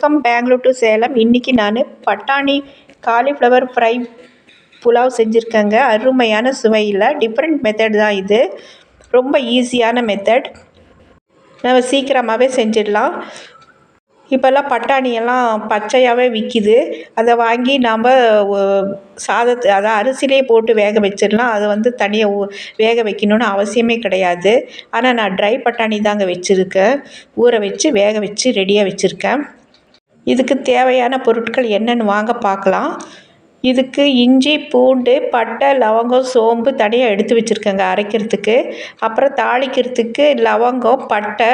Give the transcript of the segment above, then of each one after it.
Welcome Bangalore to Salem இன்றைக்கி நான் பட்டாணி காலிஃப்ளவர் ஃப்ரை புலாவ் செஞ்சுருக்கேங்க. அருமையான சுவையில். டிஃப்ரெண்ட் மெத்தட் தான் இது. ரொம்ப ஈஸியான மெத்தட் நம்ம சீக்கிரமாகவே செஞ்சிடலாம். இப்போல்லாம் பட்டாணியெல்லாம் பச்சையாகவே விற்கிது அதை வாங்கி நாம் சாதத்தை அதை அரிசிலே போட்டு வேக வச்சிடலாம். அதை வந்து தனியாக வேக வைக்கணுன்னு அவசியமே கிடையாது. ஆனால் நான் ட்ரை பட்டாணி தாங்க வச்சுருக்கேன். ஊற வச்சு வேக வச்சு ரெடியாக வச்சுருக்கேன். இதுக்கு தேவையான பொருட்கள் என்னென்னு வாங்க பார்க்கலாம். இதுக்கு இஞ்சி பூண்டு பட்டை லவங்கம் சோம்பு தனியாக எடுத்து வச்சுருக்கேங்க அரைக்கிறதுக்கு. அப்புறம் தாளிக்கிறதுக்கு லவங்கம் பட்டை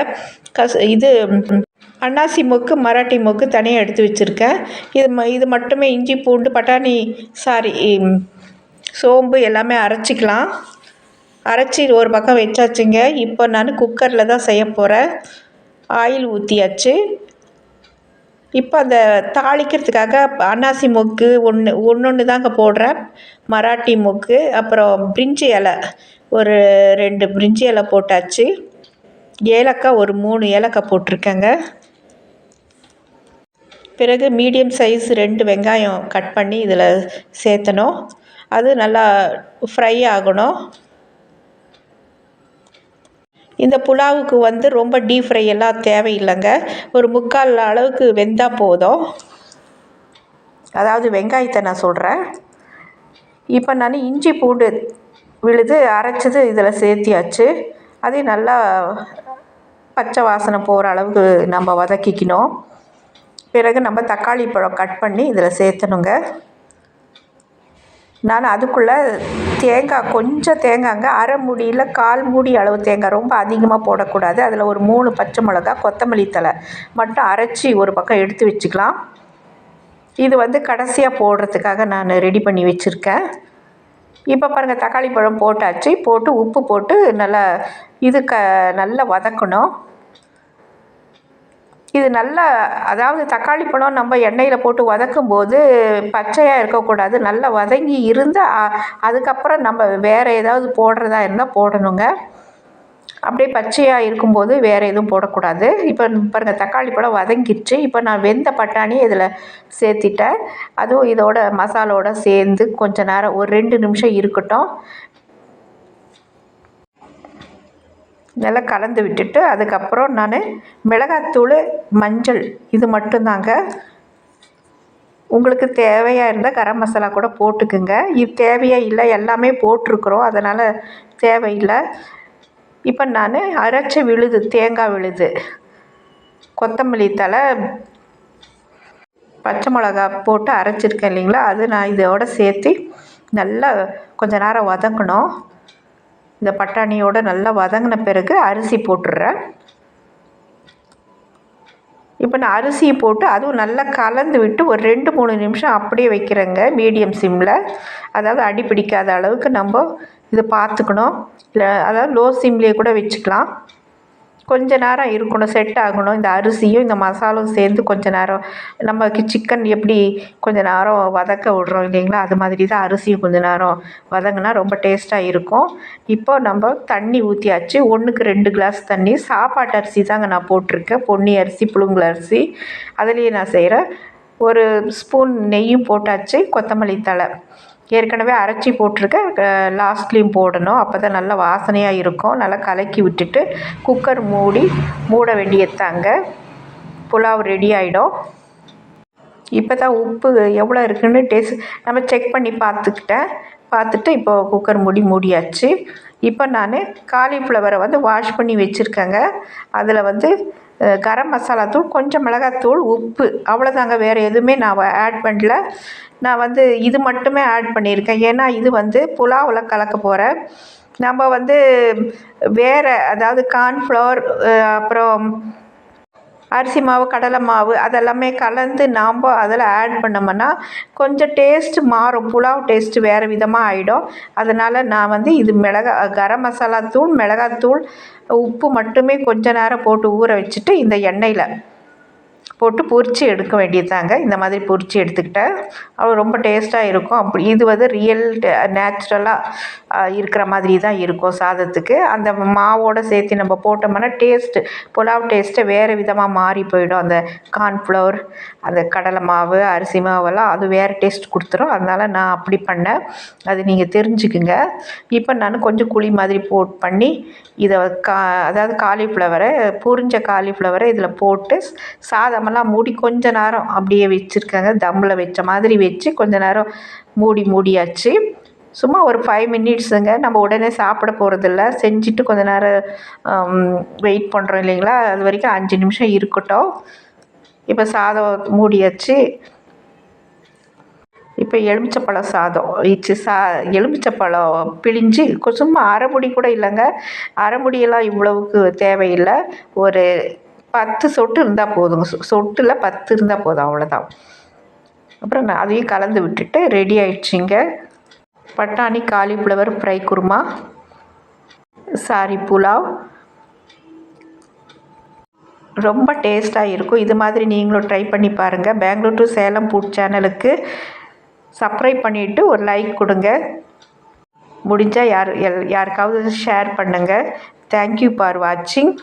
கஸ் இது அன்னாசி மொக்கு மராட்டி மொக்கு தனியாக எடுத்து வச்சுருக்கேன். இது ம இது மட்டுமே இஞ்சி பூண்டு பட்டாணி சாரி சோம்பு எல்லாமே அரைச்சிக்கலாம். அரைச்சி ஒரு பக்கம் வச்சாச்சுங்க. இப்போ நான் குக்கரில் தான் செய்ய போகிறேன் ஆயில் ஊற்றியாச்சு இப்போ அந்த தாளிக்கிறதுக்காக அன்னாசி மொக்கு ஒன்று ஒன்று ஒன்று தாங்க போடுறேன். மராட்டி மொக்கு அப்புறம் பிரிஞ்சி இலை ஒரு ரெண்டு பிரிஞ்சி இலை போட்டாச்சு. ஏலக்காய் ஒரு மூணு ஏலக்காய் போட்டிருக்கேங்க. பிறகு மீடியம் சைஸ் ரெண்டு வெங்காயம் கட் பண்ணி இதில் சேர்த்தணும். அது நல்லா ஃப்ரை ஆகணும். இந்த புலாவுக்கு வந்து ரொம்ப டீப் ஃப்ரை எல்லாம் தேவையில்லைங்க. ஒரு முக்கால் அளவுக்கு வெந்தால் போதும். அதாவது வெங்காயத்தை நான் சொல்கிறேன் இப்போ நான் இஞ்சி பூண்டு விழுது அரைச்சது இதில் சேர்த்தியாச்சு. அதையும் நல்லா பச்சை வாசனை போகிற அளவுக்கு நம்ம வதக்கிக்கணும். பிறகு நம்ம தக்காளி பழம் கட் பண்ணி இதில் சேர்த்தணுங்க. நான் அதுக்குள்ளே தேங்காய் கொஞ்சம் தேங்காய்ங்க அரை மூடியில் கால் மூடி அளவு தேங்காய் ரொம்ப அதிகமாக போடக்கூடாது. அதில் ஒரு மூணு பச்சை மிளகா கொத்தமல்லி தழை மட்டும் அரைச்சி ஒரு பக்கம் எடுத்து வச்சுக்கலாம். இது வந்து கடைசியாக போடுறதுக்காக நான் ரெடி பண்ணி வச்சுருக்கேன். இப்போ பாருங்கள் தக்காளி பழம் போட்டாச்சு. போட்டு உப்பு போட்டு நல்லா இது க நல்லா வதக்கணும். இது நல்லா அதாவது தக்காளி பழம் நம்ம எண்ணெயில் போட்டு வதக்கும் போது பச்சையாக இருக்கக்கூடாது. நல்லா வதங்கி இருந்தால் அதுக்கப்புறம் நம்ம வேறு ஏதாவது போடுறதா இருந்தால் போடணுங்க. அப்படியே பச்சையாக இருக்கும்போது வேறு எதுவும் போடக்கூடாது. இப்போ பாருங்கள் தக்காளி பழம் வதங்கிடுச்சு. இப்போ நான் வெந்த பட்டாணி இதில் சேர்த்திட்டேன். அதுவும் இதோட மசாலோட சேர்ந்து கொஞ்சம் நேரம் ஒரு ரெண்டு நிமிஷம் இருக்கட்டும். நல்லா கலந்து விட்டுட்டு அதுக்கப்புறம் நான் மிளகாத்தூள் மஞ்சள் இது மட்டும்தாங்க. உங்களுக்கு தேவையாக இருந்தால் கரம் மசாலா கூட போட்டுக்குங்க. இது தேவையாக இல்லை எல்லாமே போட்டிருக்குறோம். அதனால் தேவையில்லை. இப்போ நான் அரைச்ச விழுது தேங்காய் விழுது கொத்தமல்லி தழை பச்சை மிளகா போட்டு அரைச்சிருக்கேன் இல்லைங்களா? அது நான் இதோட சேர்த்து நல்லா கொஞ்ச நேரம் வதங்கணும். இந்த பட்டாணியோடு நல்லா வதங்கின பிறகு அரிசி போட்டுடுறேன். இப்போ நான் அரிசியை போட்டு அதுவும் நல்லா கலந்து விட்டு ஒரு ரெண்டு மூணு நிமிஷம் அப்படியே வைக்கிறேங்க மீடியம் சிம்மில் அதாவது அடி பிடிக்காத அளவுக்கு நம்ம இதை பார்த்துக்கணும். இல்லை அதாவது லோ சிம்லேயே கூட வச்சுக்கலாம். கொஞ்ச நேரம் இருக்கணும் செட் ஆகணும். இந்த அரிசியும் இந்த மசாலும் சேர்ந்து கொஞ்ச நேரம் நமக்கு சிக்கன் எப்படி கொஞ்ச நேரம் வதக்க விட்றோம் இல்லைங்களா? அது மாதிரி தான் அரிசியும் கொஞ்ச நேரம் வதங்கினா ரொம்ப டேஸ்ட்டாக இருக்கும். இப்போ நம்ம தண்ணி ஊற்றியாச்சு ஒன்றுக்கு ரெண்டு கிளாஸ் தண்ணி. சாப்பாட்டு அரிசி தாங்க நான் போட்டிருக்கேன். பொன்னி அரிசி புழுங்கல் அரிசி. அதுலேயே நான் செய்கிறேன் ஒரு ஸ்பூன் நெய்யும் போட்டாச்சு. கொத்தமல்லி தழை. ஏற்கனவே அரைச்சி போட்டிருக்கேன் லாஸ்ட்லேயும் போடணும். அப்போ தான் நல்லா வாசனையாக இருக்கும். நல்லா கலக்கி விட்டுட்டு குக்கர் மூடி மூட வேண்டியதாங்க புலாவ் ரெடி ஆகிடும் இப்போ தான் உப்பு எவ்வளோ இருக்குதுன்னு டேஸ்ட் நம்ம செக் பண்ணி பார்த்துக்கிட்டேன். பார்த்துட்டு இப்போ குக்கர் மூடி மூடியாச்சு. இப்போ நான் காலிஃப்ளவரை வந்து வாஷ் பண்ணி வச்சுருக்கேங்க. அதில் வந்து கரம் மசாலா தூள் கொஞ்சம் மிளகாத்தூள் உப்பு. அவ்வளோதாங்க வேறு எதுவுமே நான் ஆட் பண்ணல. நான் வந்து இது மட்டுமே ஆட் பண்ணியிருக்கேன். ஏன்னா இது வந்து புலாவில் கலக்க போகிறேன் நம்ம வந்து வேறு அதாவது கார்ன்ஃப்ளவர் அப்புறம் அரிசி மாவு கடலை மாவு அதெல்லாமே கலந்து நாம் அதில் ஆட் பண்ணோம்னா கொஞ்சம் டேஸ்ட்டு மாறும். புலாவ் டேஸ்ட்டு வேறு விதமாக ஆகிடும் அதனால் நான் வந்து இது மிளகா கரம் மசாலா தூள் மிளகாத்தூள் உப்பு மட்டுமே கொஞ்ச நேரம் போட்டு ஊற வச்சுட்டு இந்த எண்ணெயில் போட்டு பொரித்து எடுக்க வேண்டியதாங்க இந்த மாதிரி பொரித்து எடுத்துக்கிட்டேன் அவ்வளோ ரொம்ப டேஸ்ட்டாக இருக்கும். அப்படி இது வந்து ரியல் நேச்சுரலாக இருக்கிற மாதிரி தான் இருக்கும் சாதத்துக்கு. அந்த மாவோடு சேர்த்து நம்ம போட்டோம்னா டேஸ்ட்டு புலாவ் டேஸ்ட்டை வேறு விதமாக மாறி போயிடும். அந்த கார்ன்ஃப்ளவர் அந்த கடலை மாவு அரிசி மாவெல்லாம் அது வேறு டேஸ்ட் கொடுத்துரும். அதனால் நான் அப்படி பண்ணேன். அது நீங்கள் தெரிஞ்சுக்குங்க. இப்போ நான் கொஞ்சம் குழி மாதிரி போட் பண்ணி இதை கா அதாவது காலிஃப்ளவரை புரிஞ்ச காலிஃப்ளவரை இதில் போட்டு சாதம் சாதமெல்லாம் மூடி கொஞ்ச நேரம் அப்படியே வச்சுருக்கேங்க. தம்மில் வச்ச மாதிரி வச்சு கொஞ்ச நேரம் மூடி மூடியாச்சு. சும்மா ஒரு ஃபைவ் மினிட்ஸுங்க நம்ம உடனே சாப்பிட போகிறதில்ல செஞ்சுட்டு கொஞ்ச நேரம் வெயிட் பண்ணுறோம் இல்லைங்களா? அது வரைக்கும் அஞ்சு நிமிஷம் இருக்கட்டும். இப்போ சாதம் மூடியாச்சு. இப்போ எலுமிச்சப்பழம் சாதம். இச்சு சா எலுமிச்சப்பழம் பிழிஞ்சு சும்மா அரைமுடி கூட இல்லைங்க. அரைமுடியெல்லாம் இவ்வளவுக்கு தேவையில்லை. ஒரு பத்து சொட்டு இருந்தால் போதுங்க. சொ- பத்து இருந்தால் போதும் அவ்வளோதான் அப்புறம் நான் அதையும் கலந்து விட்டுட்டு ரெடி ஆயிடுச்சுங்க. பட்டாணி cauliflower fry kurma sorry pulao. ரொம்ப டேஸ்ட்டாக இருக்கும். இது மாதிரி நீங்களும் ட்ரை பண்ணி பாருங்கள் பெங்களூர் டு சேலம் ஃபுட் சேனலுக்கு சப்ஸ்கிரைப் பண்ணிவிட்டு ஒரு லைக் கொடுங்க. முடிஞ்சால் யார் எல் யாருக்காவது ஷேர் பண்ணுங்கள் தேங்க்யூ ஃபார் வாட்சிங்